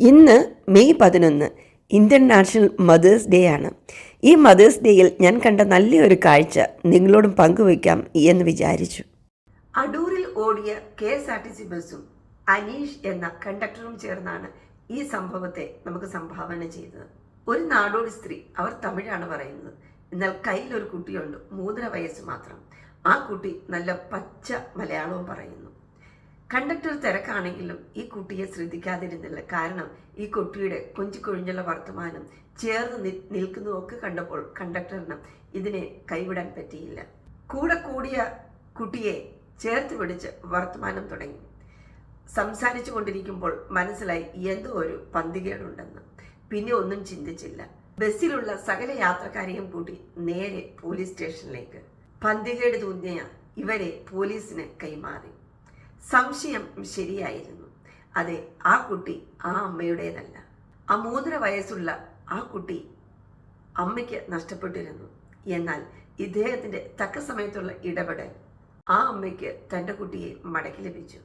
ഇന്ന് മെയ് പതിനൊന്ന് Indian national mothers day ആണ്. ഈ മദേഴ്സ് ഡേയിൽ ഞാൻ കണ്ട നല്ലൊരു കാഴ്ച നിങ്ങളോടും പങ്കുവയ്ക്കാം എന്ന് വിചാരിച്ചു. അടൂരിൽ ഓടിയ K S R T C ബസ്സും അനീഷ് എന്ന കണ്ടക്ടറും ചേർന്നാണ് ഈ സംഭവത്തെ നമുക്ക് സംഭാവന ചെയ്തത്. ഒരു നാടോടി സ്ത്രീ അവർ തമിഴാണ് പറയുന്നത്. എന്നാൽ കയ്യിലൊരു കുട്ടിയുണ്ട് മൂന്നര വയസ്സ് മാത്രം. ആ കുട്ടി നല്ല പച്ച മലയാളവും പറയുന്നു. കണ്ടക്ടർ തിരക്കാണെങ്കിലും ഈ കുട്ടിയെ ശ്രദ്ധിക്കാതിരുന്നില്ല. കാരണം ഈ കുട്ടിയുടെ കൊഞ്ചിക്കൊഴിഞ്ഞുള്ള വർത്തമാനം ചേർന്ന് നിൽക്കുന്നതൊക്കെ കണ്ടപ്പോൾ കണ്ടക്ടറിന് ഇതിനെ കൈവിടാൻ പറ്റിയില്ല. കൂടെ കൂടിയ കുട്ടിയെ ചേർത്ത് പിടിച്ച് വർത്തമാനം തുടങ്ങി. സംസാരിച്ചു കൊണ്ടിരിക്കുമ്പോൾ മനസ്സിലായി എന്തോ ഒരു പന്തികേടുണ്ടെന്ന്. പിന്നെ ഒന്നും ചിന്തിച്ചില്ല. ബസ്സിലുള്ള സകല യാത്രക്കാരെയും കൂട്ടി നേരെ പോലീസ് സ്റ്റേഷനിലേക്ക്. പന്തികേട് തോന്നിയ ഇവരെ പോലീസിന് കൈമാറി. സംശയം ശരിയായിരുന്നു. അതെ ആ കുട്ടി ആ അമ്മയുടേതല്ല. ആ മൂന്നര വയസ്സുള്ള ആ കുട്ടി അമ്മയ്ക്ക് നഷ്ടപ്പെട്ടിരുന്നു. എന്നാൽ ഇദ്ദേഹത്തിന്റെ തക്ക സമയത്തുള്ള ഇടപെടൽ ആ അമ്മയ്ക്ക് തന്റെ കുട്ടിയെ മടക്കി ലഭിച്ചു.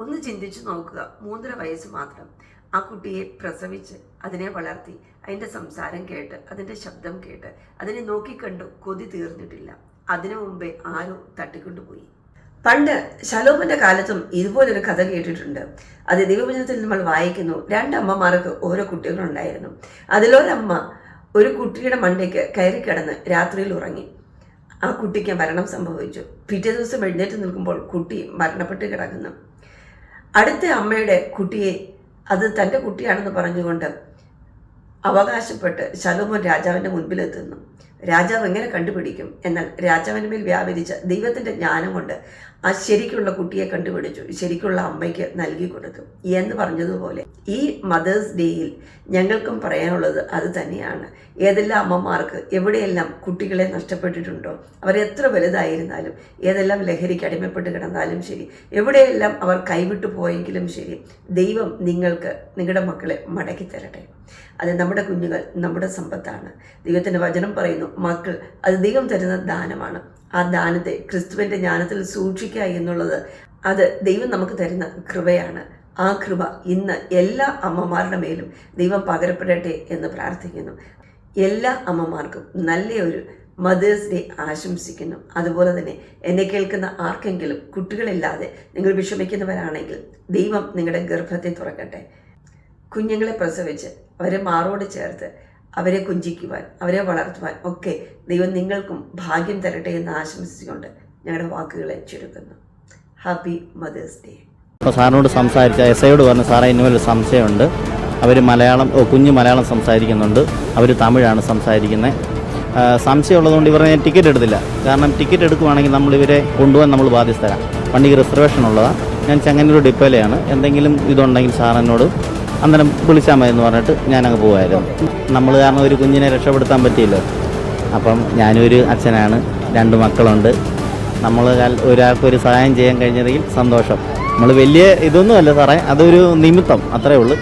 ഒന്ന് ചിന്തിച്ചു നോക്കുക മൂന്നര വയസ്സ് മാത്രം. ആ കുട്ടിയെ പ്രസവിച്ച് അതിനെ വളർത്തി അതിന്റെ സംസാരം കേട്ട് അതിന്റെ ശബ്ദം കേട്ട് അതിനെ നോക്കിക്കണ്ടു കൊതി തീർന്നിട്ടില്ല. അതിനു മുമ്പേ ആരോ തട്ടിക്കൊണ്ടുപോയി. പണ്ട് ശലോമന്റെ കാലത്തും ഇതുപോലൊരു കഥ കേട്ടിട്ടുണ്ട്. അത് ദൈവവചനത്തിൽ നമ്മൾ വായിക്കുന്നു. രണ്ടമ്മമാർക്ക് ഓരോ കുട്ടികളുണ്ടായിരുന്നു. അതിലൊരമ്മ ഒരു കുട്ടിയുടെ മണ്ടയ്ക്ക് കയറി കിടന്ന് രാത്രിയിൽ ഉറങ്ങി. ആ കുട്ടിക്ക് മരണം സംഭവിച്ചു. പിറ്റേ ദിവസം എഴുന്നേറ്റ് നിൽക്കുമ്പോൾ കുട്ടി മരണപ്പെട്ട് കിടക്കുന്നു. അടുത്ത അമ്മയുടെ കുട്ടിയെ അത് തന്റെ കുട്ടിയാണെന്ന് പറഞ്ഞുകൊണ്ട് അവകാശപ്പെട്ട് ശലോമോൻ രാജാവിന്റെ മുൻപിലെത്തുന്നു. രാജാവ് എങ്ങനെ കണ്ടുപിടിക്കും? എന്നാൽ രാജാവിന് മേൽ വ്യാപരിച്ച ദൈവത്തിന്റെ ജ്ഞാനം കൊണ്ട് ആ ശരിക്കുള്ള കുട്ടിയെ കണ്ടുപിടിച്ചു ശരിക്കുള്ള അമ്മയ്ക്ക് നൽകി കൊടുത്തു. എന്ന് പറഞ്ഞതുപോലെ ഈ മദേഴ്സ് ഡേയിൽ ഞങ്ങൾക്കും പറയാനുള്ളത് അത് തന്നെയാണ്. ഏതെല്ലാം അമ്മമാർക്ക് എവിടെയെല്ലാം കുട്ടികളെ നഷ്ടപ്പെട്ടിട്ടുണ്ടോ അവർ എത്ര വലുതായിരുന്നാലും ഏതെല്ലാം ലഹരിക്ക് അടിമപ്പെട്ട് കിടന്നാലും ശരി എവിടെയെല്ലാം അവർ കൈവിട്ടു പോയെങ്കിലും ശരി ദൈവം നിങ്ങൾക്ക് നിങ്ങളുടെ മക്കളെ മടക്കി തരട്ടെ. അത് നമ്മുടെ കുഞ്ഞുങ്ങൾ നമ്മുടെ സമ്പത്താണ്. ദൈവത്തിന്റെ വചനം പറയുന്നു മക്കൾ. അത് ദൈവം തരുന്ന ദാനമാണ്. ആ ദാനത്തെ ക്രിസ്തുവിന്റെ ജ്ഞാനത്തിൽ സൂക്ഷിക്കുക എന്നുള്ളത് അത് ദൈവം നമുക്ക് തരുന്ന കൃപയാണ്. ആ കൃപ ഇന്ന് എല്ലാ അമ്മമാരുടെ മേലും ദൈവം പകരപ്പെടട്ടെ എന്ന് പ്രാർത്ഥിക്കുന്നു. എല്ലാ അമ്മമാർക്കും നല്ലൊരു മദേഴ്സ് ഡേ ആശംസിക്കുന്നു. അതുപോലെ തന്നെ എന്നെ കേൾക്കുന്ന ആർക്കെങ്കിലും കുട്ടികളില്ലാതെ നിങ്ങൾ വിഷമിക്കുന്നവരാണെങ്കിൽ ദൈവം നിങ്ങളുടെ ഗർഭത്തെ തുറക്കട്ടെ. കുഞ്ഞുങ്ങളെ പ്രസവിച്ച് അവരെ മാറോട് ചേർത്ത് അവരെ കുഞ്ചിക്കുവാൻ അവരെ വളർത്തുവാൻ ഒക്കെ ദൈവം നിങ്ങൾക്കും ഭാഗ്യം തരട്ടെ എന്ന് ആശംസിച്ചുകൊണ്ട് ഞങ്ങളുടെ വാക്കുകളെ ചുരുക്കുന്നു. ഹാപ്പി മദേഴ്സ് ഡേ അപ്പോൾ സാറിനോട് സംസാരിച്ച എസ് ഐയോട് പറഞ്ഞു സാറേ ഇന്നുമൊരു സംശയമുണ്ട്. അവർ മലയാളം കുഞ്ഞ് മലയാളം സംസാരിക്കുന്നുണ്ട്. അവർ തമിഴാണ് സംസാരിക്കുന്നത്. സംശയമുള്ളതുകൊണ്ട് ഇവരെ ഞാൻ ടിക്കറ്റ് എടുത്തില്ല. കാരണം ടിക്കറ്റ് എടുക്കുവാണെങ്കിൽ നമ്മൾ ഇവരെ കൊണ്ടുപോകാൻ നമ്മൾ ബാധ്യസ്ഥരാണ് വണ്ടിക്ക് റിസർവേഷൻ ഉള്ളതാണ് ഞാൻ ചെങ്ങന്നൂർ ഡിപ്പോയിലെയാണ്. എന്തെങ്കിലും ഇതുണ്ടെങ്കിൽ സാർ എന്നോട് അന്നേരം വിളിച്ചാൽ മതി എന്ന് പറഞ്ഞിട്ട് ഞാനങ്ങ് പോകുമായിരുന്നു നമ്മൾ കാരണം ഒരു കുഞ്ഞിനെ രക്ഷപ്പെടുത്താൻ പറ്റിയല്ലോ. അപ്പം ഞാനൊരു അച്ഛനാണ് രണ്ട് മക്കളുണ്ട്. നമ്മൾ ഒരാൾക്കൊരു സഹായം ചെയ്യാൻ കഴിഞ്ഞതെങ്കിൽ സന്തോഷം. നമ്മൾ വലിയ ഇതൊന്നുമല്ല സാറേ അതൊരു നിമിത്തം അത്രേ ഉള്ളൂ.